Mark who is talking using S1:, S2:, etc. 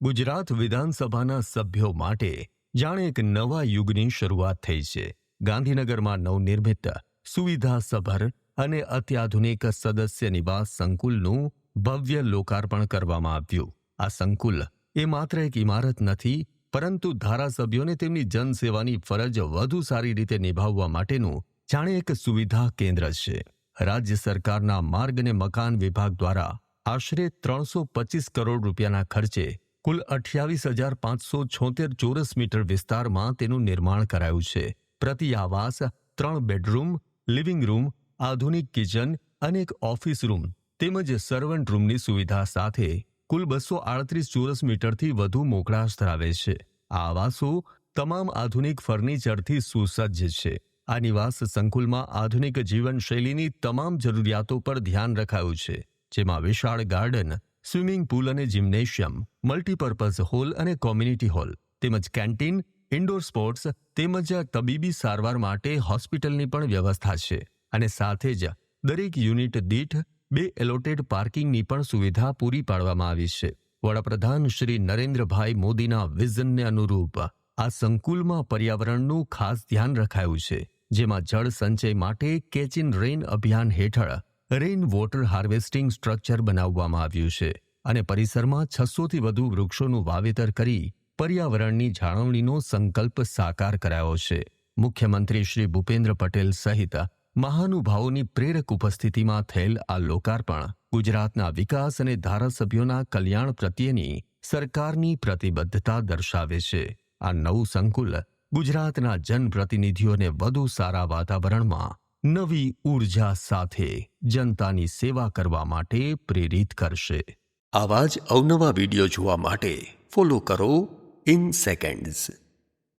S1: ગુજરાત વિધાનસભાના સભ્યો માટે જાણે એક નવા યુગની શરૂઆત થઈ છે. ગાંધીનગરમાં નવનિર્મિત સુવિધાસભર અને અત્યાધુનિક સદસ્ય નિવાસ સંકુલનું ભવ્ય લોકાર્પણ કરવામાં આવ્યું. આ સંકુલ એ માત્ર એક ઇમારત નથી, પરંતુ ધારાસભ્યોને તેમની જનસેવાની ફરજ વધુ સારી રીતે નિભાવવા માટેનું જાણે એક સુવિધા કેન્દ્ર છે. રાજ્ય સરકારના માર્ગ અને મકાન વિભાગ દ્વારા આશરે ત્રણસો પચીસ કરોડ રૂપિયાના ખર્ચે કુલ અઠ્યાવીસ હજાર પાંચસો છોતેર ચોરસ મીટર વિસ્તારમાં તેનું નિર્માણ કરાયું છે. પ્રતિ આવાસ ત્રણ બેડરૂમ, લિવિંગ રૂમ, આધુનિક કિચન અને એક ઓફિસ રૂમ તેમજ સર્વન્ટ રૂમની સુવિધા સાથે કુલ બસો આડત્રીસ ચોરસ મીટરથી વધુ મોકળાશ ધરાવે છે. આ આવાસો તમામ આધુનિક ફર્નિચરથી સુસજ્જ છે. આ નિવાસ સંકુલમાં આધુનિક જીવનશૈલીની તમામ જરૂરિયાતો પર ધ્યાન રખાયું છે, જેમાં વિશાળ ગાર્ડન સ્વિમિંગ પુલ અને જિમ્નેશિયમ, મલ્ટીપર્પઝ હોલ અને કોમ્યુનિટી હોલ, તેમજ કેન્ટીન, ઇન્ડોર સ્પોર્ટ્સ તેમજ તબીબી સારવાર માટે હોસ્પિટલની પણ વ્યવસ્થા છે અને સાથે જ દરેક યુનિટ દીઠ બે એલોટેડ પાર્કિંગની પણ સુવિધા પૂરી પાડવામાં આવી છે. વડાપ્રધાન શ્રી નરેન્દ્રભાઈ મોદીના વિઝનને અનુરૂપ આ સંકુલમાં પર્યાવરણનું ખાસ ધ્યાન રખાયું છે, જેમાં જળ સંચય માટે કેચ ઇન રેન અભિયાન હેઠળ રેઇન વોટર હાર્વેસ્ટિંગ સ્ટ્રક્ચર બનાવવામાં આવ્યું છે અને પરિસરમાં છસોથી વધુ વૃક્ષોનું વાવેતર કરી પર્યાવરણની જાળવણીનો સંકલ્પ સાકાર કરાયો છે. મુખ્યમંત્રી શ્રી ભૂપેન્દ્ર પટેલ સહિત મહાનુભાવોની પ્રેરક ઉપસ્થિતિમાં થયેલ આ લોકાર્પણ ગુજરાતના વિકાસ અને ધારાસભ્યોના કલ્યાણ પ્રત્યેની સરકારની પ્રતિબદ્ધતા દર્શાવે છે. આ નવું સંકુલ ગુજરાતના જનપ્રતિનિધિઓને વધુ સારા વાતાવરણમાં નવી ઊર્જા સાથે જનતાની સેવા કરવા માટે પ્રેરિત કરશે. આવા જ અવનવા વીડિયો જોવા માટે ફોલો કરો ઇન સેકન્ડ્સ